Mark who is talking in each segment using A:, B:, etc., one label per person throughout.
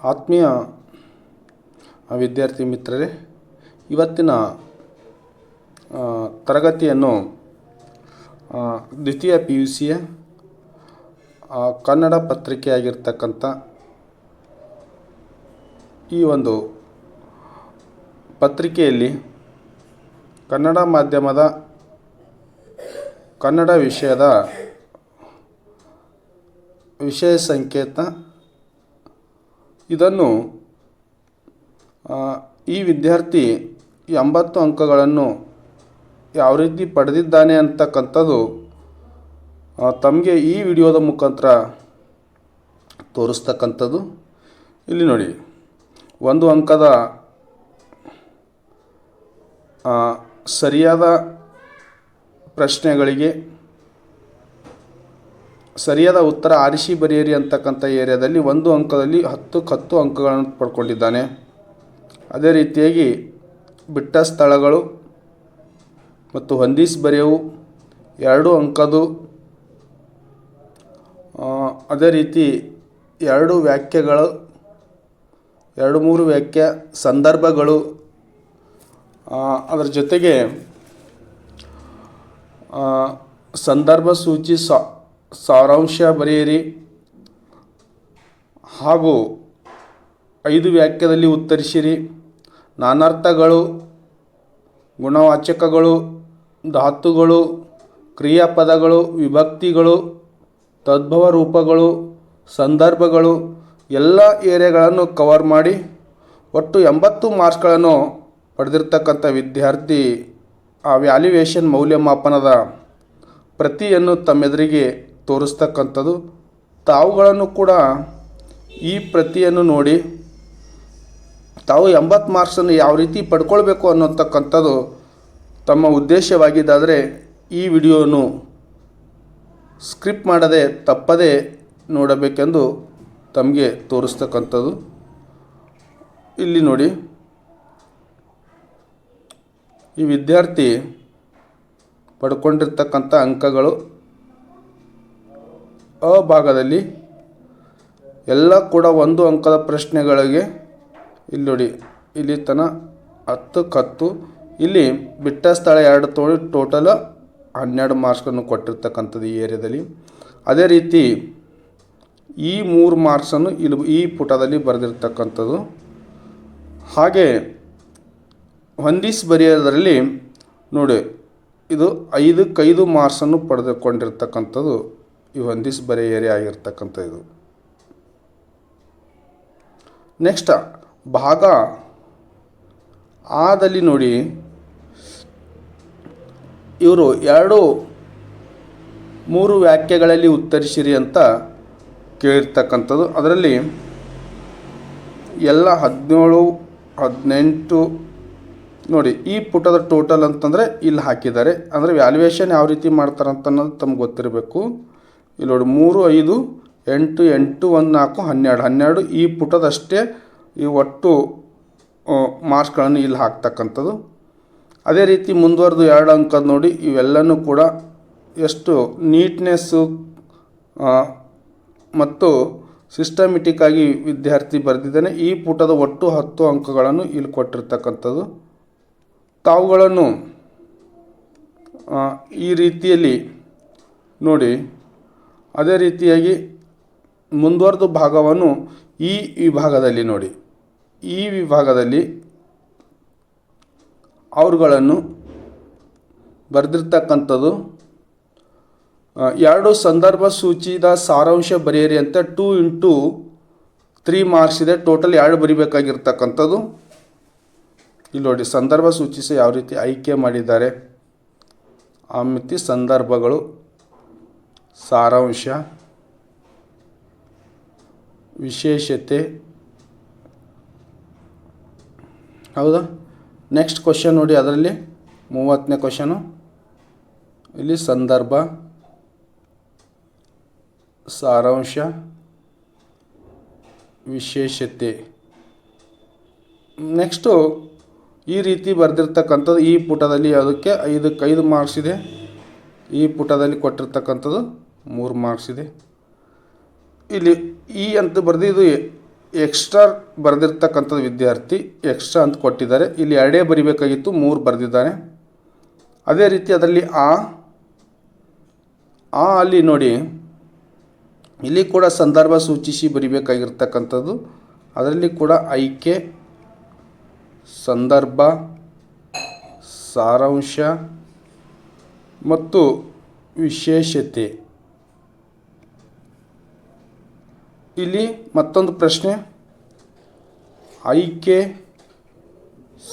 A: ಆತ್ಮೀಯ ವಿದ್ಯಾರ್ಥಿ ಮಿತ್ರರೇ, ಇವತ್ತಿನ ತರಗತಿಯನ್ನು ದ್ವಿತೀಯ ಪಿ ಯು ಸಿಯ ಕನ್ನಡ ಪತ್ರಿಕೆಯಾಗಿರ್ತಕ್ಕಂಥ ಈ ಒಂದು ಪತ್ರಿಕೆಯಲ್ಲಿ ಕನ್ನಡ ಮಾಧ್ಯಮದ ಕನ್ನಡ ವಿಷಯದ ವಿಷಯ ಸಂಕೇತ ಇದನ್ನು ಈ ವಿದ್ಯಾರ್ಥಿ ಎಂಬತ್ತು ಅಂಕಗಳನ್ನು ಯಾವ ರೀತಿ ಪಡೆದಿದ್ದಾನೆ ಅಂತಕ್ಕಂಥದ್ದು ತಮಗೆ ಈ ವಿಡಿಯೋದ ಮುಖಾಂತರ ತೋರಿಸ್ತಕ್ಕಂಥದ್ದು. ಇಲ್ಲಿ ನೋಡಿ, ಒಂದು ಅಂಕದ ಸರಿಯಾದ ಪ್ರಶ್ನೆಗಳಿಗೆ ಸರಿಯಾದ ಉತ್ತರ ಆರಿಸಿ ಬರೆಯಿರಿ ಅಂತಕ್ಕಂಥ ಏರಿಯಾದಲ್ಲಿ ಒಂದು ಅಂಕದಲ್ಲಿ ಹತ್ತಕ್ಕೆ ಹತ್ತು ಅಂಕಗಳನ್ನು ಪಡ್ಕೊಂಡಿದ್ದಾನೆ. ಅದೇ ರೀತಿಯಾಗಿ ಬಿಟ್ಟ ಸ್ಥಳಗಳು ಮತ್ತು ಹೊಂದೀಸ್ ಬರೆಯವು ಎರಡು ಅಂಕದು ಅದೇ ರೀತಿ ಎರಡು ವ್ಯಾಖ್ಯೆಗಳು, ಎರಡು ಮೂರು ವ್ಯಾಖ್ಯ ಸಂದರ್ಭಗಳು ಅದರ ಜೊತೆಗೆ ಸಂದರ್ಭ ಸೂಚಿ ಸಾ ಸಾರಾಂಶ ಬರೆಯಿರಿ. ಹಾಗೂ ಐದು ವಾಕ್ಯದಲ್ಲಿ ಉತ್ತರಿಸಿರಿ. ನಾನಾರ್ಥಗಳು, ಗುಣವಾಚಕಗಳು, ಧಾತುಗಳು, ಕ್ರಿಯಾಪದಗಳು, ವಿಭಕ್ತಿಗಳು ತದ್ಭವ ರೂಪಗಳು ಸಂದರ್ಭಗಳು, ಎಲ್ಲ ಏರಿಯಾಗಳನ್ನು ಕವರ್ ಮಾಡಿ, ಒಟ್ಟು ಎಂಬತ್ತು ಮಾರ್ಕ್ಸ್ಗಳನ್ನು ಪಡೆದಿರ್ತಕ್ಕಂಥ ವಿದ್ಯಾರ್ಥಿ ಆ ವ್ಯಾಲ್ಯುವೇಷನ್ ಮೌಲ್ಯಮಾಪನದ ಪ್ರತಿಯನ್ನು ತಮ್ಮೆದುರಿಗೆ ತೋರಿಸ್ತಕ್ಕಂಥದ್ದು. ತಾವುಗಳನ್ನು ಕೂಡ ಈ ಪ್ರತಿಯನ್ನು ನೋಡಿ, ತಾವು ಎಂಬತ್ತು ಮಾರ್ಕ್ಸನ್ನು ಯಾವ ರೀತಿ ಪಡ್ಕೊಳ್ಬೇಕು ಅನ್ನೋತಕ್ಕಂಥದ್ದು ತಮ್ಮ ಉದ್ದೇಶವಾಗಿದ್ದಾದರೆ ಈ ವಿಡಿಯೋನು ಸ್ಕ್ರಿಪ್ಟ್ ಮಾಡದೆ ತಪ್ಪದೇ ನೋಡಬೇಕೆಂದು ತಮಗೆ ತೋರಿಸ್ತಕ್ಕಂಥದ್ದು. ಇಲ್ಲಿ ನೋಡಿ, ಈ ವಿದ್ಯಾರ್ಥಿ ಪಡ್ಕೊಂಡಿರ್ತಕ್ಕಂಥ ಅಂಕಗಳು ಅ ಭಾಗದಲ್ಲಿ ಎಲ್ಲ ಕೂಡ ಒಂದು ಅಂಕದ ಪ್ರಶ್ನೆಗಳಿಗೆ ಇಲ್ಲಿ ನೋಡಿ ಇಲ್ಲಿ ತನ ಹತ್ತು ಕತ್ತು. ಇಲ್ಲಿ ಬಿಟ್ಟ ಸ್ಥಳ ಎರಡು ತೋಳಿ ಟೋಟಲ್ ಹನ್ನೆರಡು ಮಾರ್ಕ್ಸನ್ನು ಕೊಟ್ಟಿರ್ತಕ್ಕಂಥದ್ದು ಈ ಏರಿಯಾದಲ್ಲಿ. ಅದೇ ರೀತಿ ಈ ಮೂರು ಮಾರ್ಕ್ಸನ್ನು ಇಲ್ಲಿ ಈ ಪುಟದಲ್ಲಿ ಬರೆದಿರ್ತಕ್ಕಂಥದ್ದು. ಹಾಗೆ ಹೊಂದಿಸಿ ಬರೆಯೋದರಲ್ಲಿ ನೋಡಿ, ಇದು ಐದಕ್ಕೈದು ಮಾರ್ಕ್ಸನ್ನು ಪಡೆದುಕೊಂಡಿರ್ತಕ್ಕಂಥದ್ದು. ಈ ಹೊಂದಿಸಿ ಬರೆಯ ಏರಿಯಾ ಆಗಿರ್ತಕ್ಕಂಥ ಇದು. ನೆಕ್ಸ್ಟ್ ಭಾಗ ಆದಲ್ಲಿ ನೋಡಿ, ಇವರು ಎರಡು ಮೂರು ವ್ಯಾಖ್ಯೆಗಳಲ್ಲಿ ಉತ್ತರಿಸಿರಿ ಅಂತ ಕೇಳಿರ್ತಕ್ಕಂಥದ್ದು. ಅದರಲ್ಲಿ ಎಲ್ಲ ಹದಿನೇಳು, ಹದಿನೆಂಟು, ನೋಡಿ, ಈ ಪುಟದ ಟೋಟಲ್ ಅಂತಂದರೆ ಇಲ್ಲಿ ಹಾಕಿದ್ದಾರೆ. ಅಂದರೆ ವ್ಯಾಲ್ಯೂಯೇಷನ್ ಯಾವ ರೀತಿ ಮಾಡ್ತಾರೆ ಅಂತ ಅನ್ನೋದು ತಮ್ಗೆ ಗೊತ್ತಿರಬೇಕು. ಇಲ್ಲಿ ನೋಡಿ ಮೂರು, ಐದು, ಎಂಟು ಎಂಟು, ಒಂದು, ನಾಲ್ಕು, ಹನ್ನೆರಡು. ಹನ್ನೆರಡು ಈ ಪುಟದಷ್ಟೇ ಈ ಒಟ್ಟು ಮಾರ್ಕ್ಸ್ಗಳನ್ನು ಇಲ್ಲಿ ಹಾಕ್ತಕ್ಕಂಥದ್ದು. ಅದೇ ರೀತಿ ಮುಂದುವರೆದು ಎರಡು ಅಂಕದ ನೋಡಿ ಇವೆಲ್ಲನೂ ಕೂಡ ಎಷ್ಟು ನೀಟ್ನೆಸ್ಸು ಮತ್ತು ಸಿಸ್ಟಮೆಟಿಕ್ ಆಗಿ ವಿದ್ಯಾರ್ಥಿ ಬರೆದಿದ್ದಾನೆ. ಈ ಪುಟದ ಒಟ್ಟು ಹತ್ತು ಅಂಕಗಳನ್ನು ಇಲ್ಲಿ ಕೊಟ್ಟಿರ್ತಕ್ಕಂಥದ್ದು. ತಾವುಗಳನ್ನು ಈ ರೀತಿಯಲ್ಲಿ ನೋಡಿ ಅದೇ ರೀತಿಯಾಗಿ ಮುಂದುವರೆದ ಭಾಗವನ್ನು ಈ ವಿಭಾಗದಲ್ಲಿ ನೋಡಿ. ಈ ವಿಭಾಗದಲ್ಲಿ ಅವರುಗಳನ್ನು ಬರೆದಿರ್ತಕ್ಕಂಥದ್ದು ಎರಡು ಸಂದರ್ಭ ಸೂಚಿದ ಸಾರಾಂಶ ಬರೆಯಿರಿ ಅಂತ ಟೂ ಇಂಟು ತ್ರೀ ಮಾರ್ಕ್ಸ್ ಇದೆ. ಟೋಟಲ್ ಎರಡು ಬರಿಬೇಕಾಗಿರ್ತಕ್ಕಂಥದ್ದು. ಇಲ್ಲಿ ನೋಡಿ, ಸಂದರ್ಭ ಸೂಚಿಸಿ ಯಾವ ರೀತಿ ಆಯ್ಕೆ ಮಾಡಿದ್ದಾರೆ. ಆ ಮಿತಿ ಸಂದರ್ಭಗಳು. ಸಾರಾಂಶ, ವಿಶೇಷತೆ. ಹೌದಾ? ನೆಕ್ಸ್ಟ್ ಕ್ವಶನ್ ನೋಡಿ ಅದರಲ್ಲಿ. ಮೂವತ್ತನೇ ಕ್ವಶನು ಇಲ್ಲಿ ಸಂದರ್ಭ, ಸಾರಾಂಶ, ವಿಶೇಷತೆ. ನೆಕ್ಸ್ಟು ಈ ರೀತಿ ಬರೆದಿರ್ತಕ್ಕಂಥದ್ದು ಈ ಪುಟದಲ್ಲಿ ಅದಕ್ಕೆ ಐದಕ್ಕೆ ಐದು ಮಾರ್ಕ್ಸ್ ಇದೆ. ಈ ಪುಟದಲ್ಲಿ ಕೊಟ್ಟಿರ್ತಕ್ಕಂಥದ್ದು ಮೂರು ಮಾರ್ಕ್ಸ್ ಇದೆ. ಇಲ್ಲಿ ಈ ಅಂತ ಬರೆದಿದ್ದು ಎಕ್ಸ್ಟ್ರಾ ಬರೆದಿರ್ತಕ್ಕಂಥದ್ದು ವಿದ್ಯಾರ್ಥಿ ಎಕ್ಸ್ಟ್ರಾ ಅಂತ ಕೊಟ್ಟಿದ್ದಾರೆ. ಇಲ್ಲಿ ಎರಡೇ ಬರಿಬೇಕಾಗಿತ್ತು, ಮೂರು ಬರೆದಿದ್ದಾರೆ ಅದೇ ರೀತಿ ಅದರಲ್ಲಿ ಆ ಆ ಅಲ್ಲಿ ನೋಡಿ, ಇಲ್ಲಿ ಕೂಡ ಸಂದರ್ಭ ಸೂಚಿಸಿ ಬರಿಬೇಕಾಗಿರ್ತಕ್ಕಂಥದ್ದು. ಅದರಲ್ಲಿ ಕೂಡ ಐಕೆ, ಸಂದರ್ಭ, ಸಾರಾಂಶ ಮತ್ತು ವಿಶೇಷತೆ. ಇಲ್ಲಿ ಮತ್ತೊಂದು ಪ್ರಶ್ನೆ. ಆಯ್ಕೆ,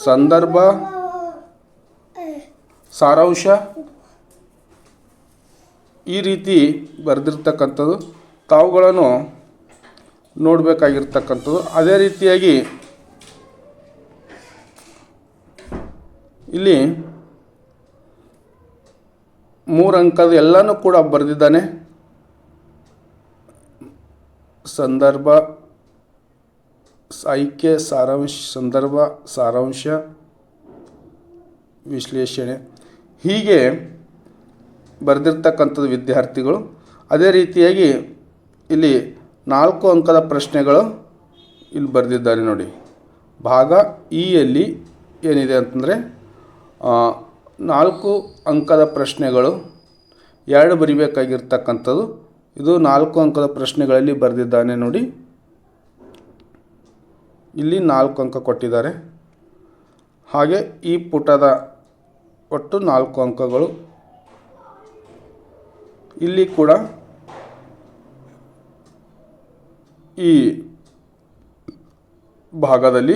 A: ಸಂದರ್ಭ, ಸಾರಾಂಶ ಈ ರೀತಿ ಬರೆದಿರ್ತಕ್ಕಂಥದ್ದು. ತಾವುಗಳನ್ನು ನೋಡಬೇಕಾಗಿರ್ತಕ್ಕಂಥದ್ದು. ಅದೇ ರೀತಿಯಾಗಿ ಇಲ್ಲಿ ಮೂರು ಅಂಕದ ಎಲ್ಲನೂ ಕೂಡ ಬರೆದಿದ್ದಾನೆ. ಸಂದರ್ಭ ಆಯ್ಕೆ ಸಾರಾಂಶ, ಸಂದರ್ಭ ಸಾರಾಂಶ ವಿಶ್ಲೇಷಣೆ. ಹೀಗೆ ಬರೆದಿರ್ತಕ್ಕಂಥದ್ದು ವಿದ್ಯಾರ್ಥಿಗಳು. ಅದೇ ರೀತಿಯಾಗಿ ಇಲ್ಲಿ ನಾಲ್ಕು ಅಂಕದ ಪ್ರಶ್ನೆಗಳು ಇಲ್ಲಿ ಬರೆದಿದ್ದಾರೆ ನೋಡಿ. ಭಾಗ ಇಯಲ್ಲಿ ಏನಿದೆ ಅಂತಂದರೆ ನಾಲ್ಕು ಅಂಕದ ಪ್ರಶ್ನೆಗಳು ಎರಡು ಬರಿಬೇಕಾಗಿರ್ತಕ್ಕಂಥದ್ದು. ಇದು ನಾಲ್ಕು ಅಂಕದ ಪ್ರಶ್ನೆಗಳಲ್ಲಿ ಬರೆದಿದ್ದಾನೆ ನೋಡಿ. ಇಲ್ಲಿ ನಾಲ್ಕು ಅಂಕ ಕೊಟ್ಟಿದ್ದಾರೆ. ಹಾಗೆ ಈ ಪುಟದ ಒಟ್ಟು ನಾಲ್ಕು ಅಂಕಗಳು. ಇಲ್ಲಿ ಕೂಡ ಈ ಭಾಗದಲ್ಲಿ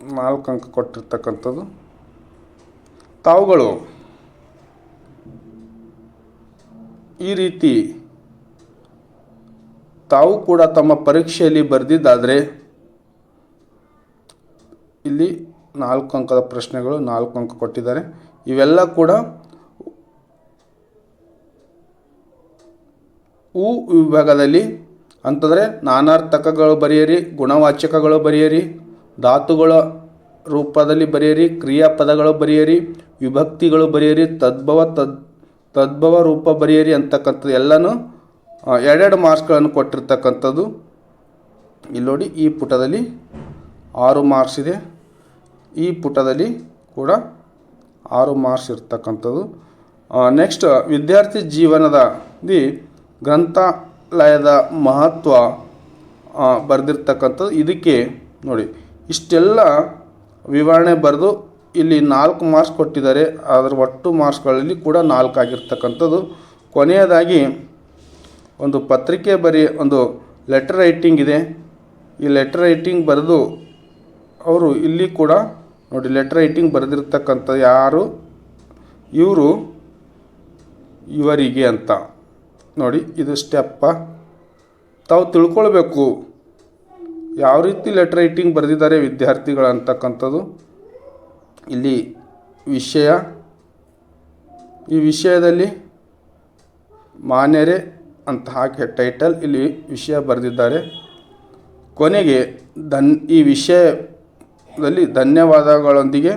A: ನಾಲ್ಕು ಅಂಕ ಕೊಟ್ಟಿರ್ತಕ್ಕಂಥದ್ದು. ತಾವುಗಳು ಈ ರೀತಿ ತಾವು ಕೂಡ ತಮ್ಮ ಪರೀಕ್ಷೆಯಲ್ಲಿ ಬರೆದಿದ್ದಾದರೆ ಇಲ್ಲಿ ನಾಲ್ಕು ಅಂಕದ ಪ್ರಶ್ನೆಗಳು, ನಾಲ್ಕು ಅಂಕ ಕೊಟ್ಟಿದ್ದಾರೆ. ಇವೆಲ್ಲ ಕೂಡ ಉ ವಿಭಾಗದಲ್ಲಿ ಅಂತಂದರೆ ನಾನಾರ್ಥಕಗಳು ಬರೆಯಿರಿ, ಗುಣವಾಚಕಗಳು ಬರೆಯಿರಿ, ಧಾತುಗಳ ರೂಪದಲ್ಲಿ ಬರೆಯಿರಿ, ಕ್ರಿಯಾಪದಗಳು ಬರೆಯಿರಿ, ವಿಭಕ್ತಿಗಳು ಬರೆಯರಿ, ತದ್ಭವ, ತದ್ ತದ್ಭವ ರೂಪ ಬರೆಯಿರಿ ಅಂತಕ್ಕಂಥದ್ದು ಎಲ್ಲನೂ ಎರಡೆರಡು ಮಾರ್ಕ್ಸ್ಗಳನ್ನು ಕೊಟ್ಟಿರ್ತಕ್ಕಂಥದ್ದು. ಇಲ್ಲಿ ನೋಡಿ, ಈ ಪುಟದಲ್ಲಿ ಆರು ಮಾರ್ಕ್ಸ್ ಇದೆ. ಈ ಪುಟದಲ್ಲಿ ಕೂಡ ಆರು ಮಾರ್ಕ್ಸ್ ಇರ್ತಕ್ಕಂಥದ್ದು. ನೆಕ್ಸ್ಟ್, ವಿದ್ಯಾರ್ಥಿ ಜೀವನದ ದಿ ಗ್ರಂಥಾಲಯದ ಮಹತ್ವ ಬರೆದಿರ್ತಕ್ಕಂಥದ್ದು. ಇದಕ್ಕೆ ನೋಡಿ, ಇಷ್ಟೆಲ್ಲ ವಿವರಣೆ ಬರೆದು ಇಲ್ಲಿ ನಾಲ್ಕು ಮಾರ್ಕ್ಸ್ ಕೊಟ್ಟಿದ್ದಾರೆ ಅದರ ಒಟ್ಟು ಮಾರ್ಕ್ಸ್ಗಳಲ್ಲಿ ಕೂಡ ನಾಲ್ಕು ಆಗಿರ್ತಕ್ಕಂಥದ್ದು ಕೊನೆಯದಾಗಿ ಒಂದು ಪತ್ರಿಕೆ ಬರಿ ಒಂದು ಲೆಟರ್ ರೈಟಿಂಗ್ ಇದೆ. ಈ ಲೆಟರ್ ರೈಟಿಂಗ್ ಬರೆದು ಅವರು ಇಲ್ಲಿ ಕೂಡ ನೋಡಿ ಲೆಟರ್ ರೈಟಿಂಗ್ ಬರೆದಿರ್ತಕ್ಕಂಥ ಯಾರು? ಇವರು ಇವರಿಗೆ ಅಂತ. ನೋಡಿ ಇದು ಸ್ಟೆಪ್ಪ. ತಾವು ತಿಳ್ಕೊಳ್ಬೇಕು ಯಾವ ರೀತಿ ಲೆಟರ್ ರೈಟಿಂಗ್ ಬರೆದಿದ್ದಾರೆ ವಿದ್ಯಾರ್ಥಿಗಳು ಅಂತಕ್ಕಂಥದ್ದು ಇಲ್ಲಿ ವಿಷಯ, ಈ ವಿಷಯದಲ್ಲಿ ಮಾನ್ಯರೇ ಅಂತ ಹಾಕಿ ಟೈಟಲ್ ಇಲ್ಲಿ ವಿಷಯ ಬರೆದಿದ್ದಾರೆ. ಕೊನೆಗೆ ಧನ್, ಈ ವಿಷಯದಲ್ಲಿ ಧನ್ಯವಾದಗಳೊಂದಿಗೆ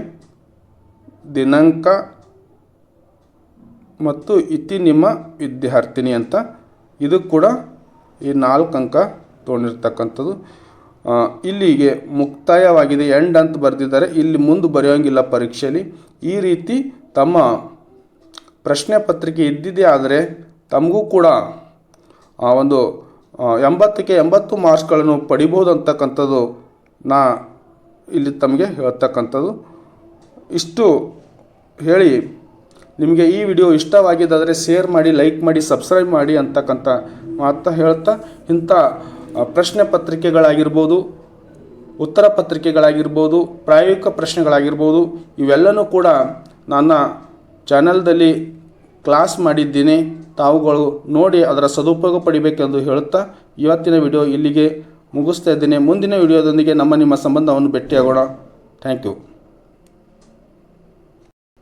A: ದಿನಾಂಕ ಮತ್ತು ಇತಿ ನಿಮ್ಮ ವಿದ್ಯಾರ್ಥಿನಿ ಅಂತ. ಇದು ಕೂಡ ಈ ನಾಲ್ಕು ಅಂಕ ತೊಗೊಂಡಿರ್ತಕ್ಕಂಥದ್ದು ಇಲ್ಲಿಗೆ ಮುಕ್ತಾಯವಾಗಿದೆ. ಎಂಡ್ ಅಂತ ಬರೆದಿದ್ದಾರೆ. ಇಲ್ಲಿ ಮುಂದೆ ಬರೆಯೋಂಗಿಲ್ಲ ಪರೀಕ್ಷೆಯಲ್ಲಿ ಈ ರೀತಿ ತಮ್ಮ ಪ್ರಶ್ನೆ ಪತ್ರಿಕೆ ಇದ್ದಿದೆ ಆದರೆ ತಮಗೂ ಕೂಡ ಒಂದು ಎಂಬತ್ತಕ್ಕೆ ಎಂಬತ್ತು ಮಾರ್ಕ್ಸ್ಗಳನ್ನು ಪಡಿಬೋದು ಅಂತಕ್ಕಂಥದ್ದು ನಾ ಇಲ್ಲಿ ತಮಗೆ ಹೇಳ್ತಕ್ಕಂಥದ್ದು. ಇಷ್ಟು ಹೇಳಿ. ನಿಮಗೆ ಈ ವಿಡಿಯೋ ಇಷ್ಟವಾಗಿದ್ದಾದರೆ ಶೇರ್ ಮಾಡಿ, ಲೈಕ್ ಮಾಡಿ, ಸಬ್ಸ್ಕ್ರೈಬ್ ಮಾಡಿ ಅಂತಕ್ಕಂಥ ಮಾತಾ ಹೇಳ್ತಾ ಇಂಥ ಪ್ರಶ್ನೆ ಪತ್ರಿಕೆಗಳಾಗಿರ್ಬೋದು, ಉತ್ತರ ಪತ್ರಿಕೆಗಳಾಗಿರ್ಬೋದು, ಪ್ರಾಯೋಗಿಕ ಪ್ರಶ್ನೆಗಳಾಗಿರ್ಬೋದು, ಇವೆಲ್ಲನೂ ಕೂಡ ನನ್ನ ಚಾನಲ್ದಲ್ಲಿ ಕ್ಲಾಸ್ ಮಾಡಿದ್ದೀನಿ. ತಾವುಗಳು ನೋಡಿ ಅದರ ಸದುಪಯೋಗ ಪಡಿಬೇಕೆಂದು ಹೇಳುತ್ತಾ ಇವತ್ತಿನ ವಿಡಿಯೋ ಇಲ್ಲಿಗೆ ಮುಗಿಸ್ತಾ ಇದ್ದೀನಿ. ಮುಂದಿನ ವಿಡಿಯೋದೊಂದಿಗೆ ನಮ್ಮ ನಿಮ್ಮ ಸಂಬಂಧವನ್ನು ಭೇಟಿಯಾಗೋಣ. Thank you.